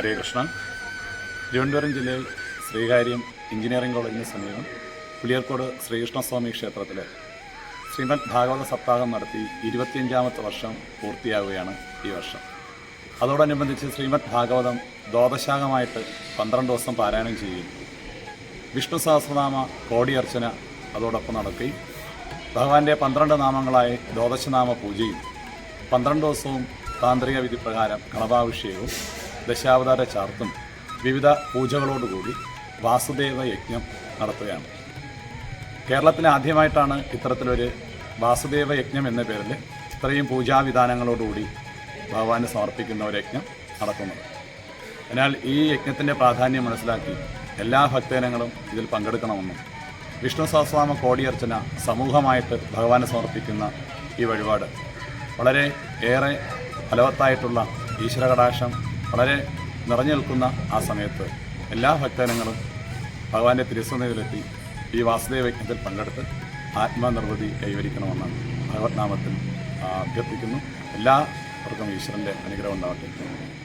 ഹരേ കൃഷ്ണ തിരുവനന്തപുരം ജില്ലയിൽ ശ്രീകാര്യം എഞ്ചിനീയറിംഗ് കോളേജിന് സമീപം പുലിയർക്കോട് ശ്രീകൃഷ്ണസ്വാമി ക്ഷേത്രത്തിൽ ശ്രീമദ് ഭാഗവത സപ്താഹം നടത്തി ഇരുപത്തിയഞ്ചാമത്തെ വർഷം പൂർത്തിയാവുകയാണ് ഈ വർഷം. അതോടനുബന്ധിച്ച് ശ്രീമദ് ഭാഗവതം ദ്വാദശാഖമായിട്ട് പന്ത്രണ്ട് ദിവസം പാരായണം ചെയ്യുകയും വിഷ്ണു സഹസ്രനാമ കോടിയർച്ചന അതോടൊപ്പം നടക്കുകയും ഭഗവാന്റെ പന്ത്രണ്ട് നാമങ്ങളായി ദ്വാദശനാമ പൂജയും പന്ത്രണ്ട് ദിവസവും താന്ത്രിക വിധി പ്രകാരം കളഭാഭിഷേകവും ദശാവതാര ചാർത്തും വിവിധ പൂജകളോടുകൂടി വാസുദേവ യജ്ഞം നടത്തുകയാണ്. കേരളത്തിൽ ആദ്യമായിട്ടാണ് ഇത്തരത്തിലൊരു വാസുദേവ യജ്ഞം എന്ന പേരിൽ ഇത്രയും പൂജാവിധാനങ്ങളോടുകൂടി ഭഗവാന് സമർപ്പിക്കുന്ന ഒരു യജ്ഞം നടക്കുന്നത് അതിനാൽ ഈ യജ്ഞത്തിന്റെ പ്രാധാന്യം മനസ്സിലാക്കി എല്ലാ ഭക്തജനങ്ങളും ഇതിൽ പങ്കെടുക്കണമെന്നും വിഷ്ണു സഹസ്രനാമ കോടിയർച്ചന സമൂഹമായിട്ട് ഭഗവാന് സമർപ്പിക്കുന്ന ഈ വഴിപാട് വളരെ ഏറെ ഫലവത്തായിട്ടുള്ള ഈശ്വരകടാക്ഷം വളരെ നിറഞ്ഞു നിൽക്കുന്ന ആ സമയത്ത് എല്ലാ ഭക്തജനങ്ങളും ഭഗവാന്റെ തിരുസന്നിധിയിലെത്തി ഈ വാസുദേവ യജ്ഞത്തിൽ പങ്കെടുത്ത് ആത്മനിർവൃതി കൈവരിക്കണമെന്ന് ഭഗവത് നാമത്തിൽ അഭ്യർത്ഥിക്കുന്നു. എല്ലാവർക്കും ഈശ്വരന്റെ അനുഗ്രഹം ഉണ്ടാവട്ടെ.